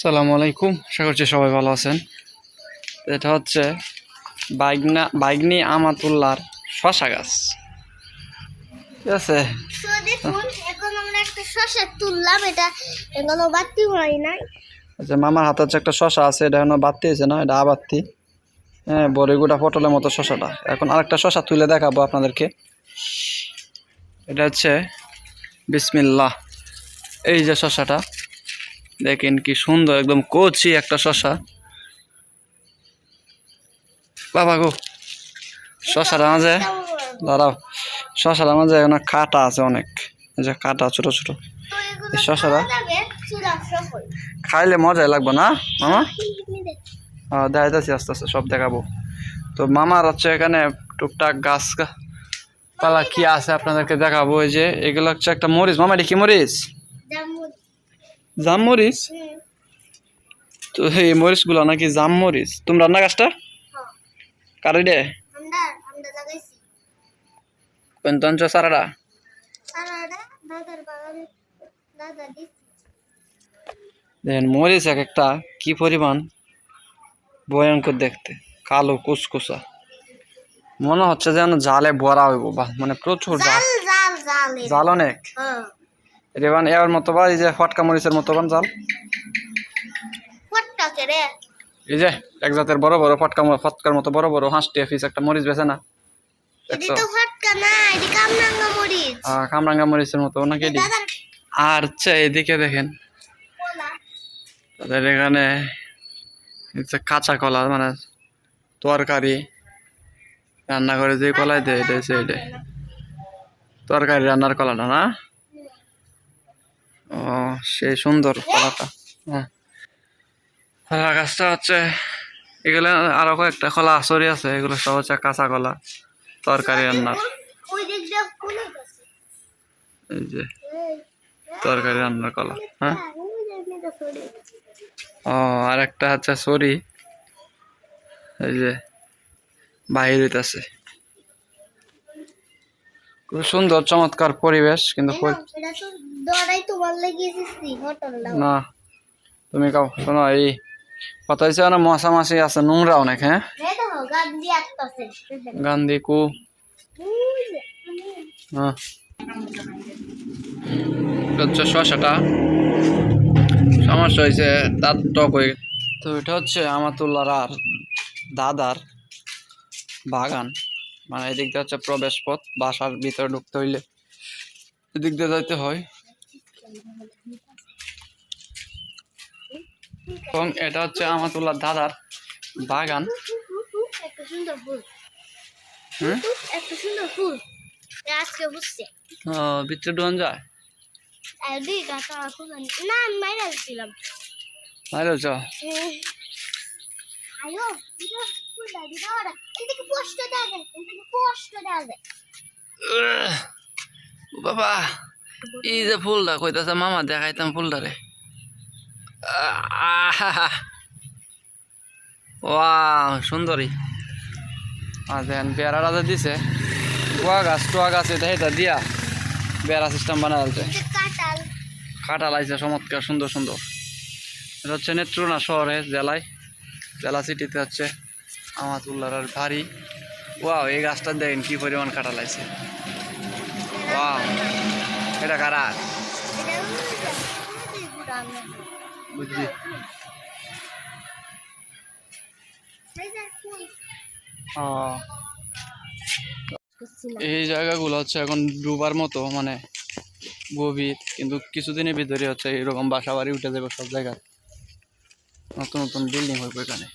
সালামু আলাইকুম। আশা করছি সবাই ভালো আছেন। এটা হচ্ছে বাইগনা বাইগনি আমাতুল্লার শশা গাছ। ঠিক আছে? আচ্ছা মামার হাতে হচ্ছে একটা শশা আছে এটা এখনও বাত্তি হয়েছে না? এটা আবাত্তি। হ্যাঁ বড়িগুড়া পটলের মতো শশাটা এখন আরেকটা শশা তুলে দেখাবো আপনাদেরকে। এটা হচ্ছে বিসমিল্লাহ। এই যে শশাটা দেখেন কি সুন্দর, একদম কচি একটা শশা বাবা গো শশাটা মাঝে, দাঁড়াও শশাটা মাঝে এখন কাটা আছে অনেক। যে কাটা ছোট ছোট। এই সফল খাইলে মজাই লাগবে না, মামা? দেখাইতেছি আস্তে আস্তে, সব দেখাবো। তো মামার হচ্ছে এখানে টুকটাক গাছ পালা কি আছে আপনাদেরকে দেখাবো, এই যে এগুলো হচ্ছে একটা মরিচ। মামা, এটা কি মরিচ? জাম মরিচ? তো এই মরিচগুলো নাকি জাম মরিচ। তুমি রান্না গাছটা হ্যাঁ। কারি দে। পঞ্চাঞ্চ সারাটা দেখেন মরিচ এক একটা কি পরিমাণ ভয়ঙ্কর দেখতে। কালো কুচকুচা মনে হচ্ছে যেন জালে ভরা হইব বা মানে প্রচুর জাল। জাল অনেক? হ্যাঁ। রেবান এর মতো বা এই যে ফটকা মরিচের মতো বান জাল। এই যে এক জাতের বড় বড় ফটকা ফটকার মতো বড় বড় হাঁসটি পিস একটা মরিচ বেছে না। এটি তো ফটকা না এটি কামরাঙ্গা মরিচের মতো নাকি? আর হচ্ছে এদিকে দেখেন তাদের এখানে কাঁচা কলা মানে তরকারি রান্না করে যে কলাই দেয় এটা এটা। তরকারি রান্নার কলাটা না? ও সেই সুন্দর কলাটা হ্যাঁ। কলা গাছটা হচ্ছে, এগুলো আরও কয়েকটা কলা আসরি আছে, এগুলো সব হচ্ছে কাঁচা কলা, তরকারি রান্নার। এই যে, তরকারি রান্নার কলা হ্যাঁ। হ্যাঁ। ও আর একটা হচ্ছে সরি এই যে বাহির হইতাছে। খুব সুন্দর, চমৎকার পরিবেশ, কিন্তু দড়াই তোমার লেগেছি হোটেল না তুমি কাও শোনো এই হচ্ছে না মশা মাসি আছে নোংরা অনেক হ্যাঁ? গান্ধী কু। হ্যাঁ হচ্ছে শশাটা সমস্যা হয়েছে দাঁত টক হয়ে তো এটা হচ্ছে আমাতুল্লার আর দাদার বাগান। মানে এদিক দিয়ে হচ্ছে প্রবেশ পথ বাসার ভিতরে ঢুকতে হইলে। এদিক দিয়ে যাইতে হয়। এবং এটা হচ্ছে আমাতুল্লার দাদার বাগান। একটা সুন্দর ফুল। হুম? একটা সুন্দর ফুল। এ আজকে বুঝছে ও, ভিতরে ডুয়ান যায়? আর দুই গাছা ফুল আনি- না আমি মাইরা দিছিলাম বাইরে চ আয়ো ফুলটা দিদা ওরা। এদিকে পোস্ট দেওয়া এদিকে পোস্ট দেওয়া বাবা। এই যে ফুলটা কইতাছে মামা দেখাইতাম ফুলটা রে ওয়া সুন্দরী। আর দেন বেড়াটা যে দিছে গোয়া গাছ টোয়া গাছ এটা এটা দিয়া বেড়া সিস্টেম বানা কাঁঠাল। কাটা লাইছে চমৎকার সুন্দর সুন্দর। এটা হচ্ছে নেত্রকোনা শহরে জেলায় জেলা সিটিতে হচ্ছে আমাতুল্লার আর ভারী ওয়াও এই গাছটা দেখেন কি পরিমাণ কাটা লাইছে ওয়াও। এটা কারা। বুঝছি এই জায়গাগুলো হচ্ছে এখন ডুবার মতো মানে গভীর কিন্তু কিছুদিনের ভিতরে হচ্ছে এরকম বাসা বাড়ি উঠে যাবে সব জায়গায়। নতুন নতুন বিল্ডিং হইব এখানে।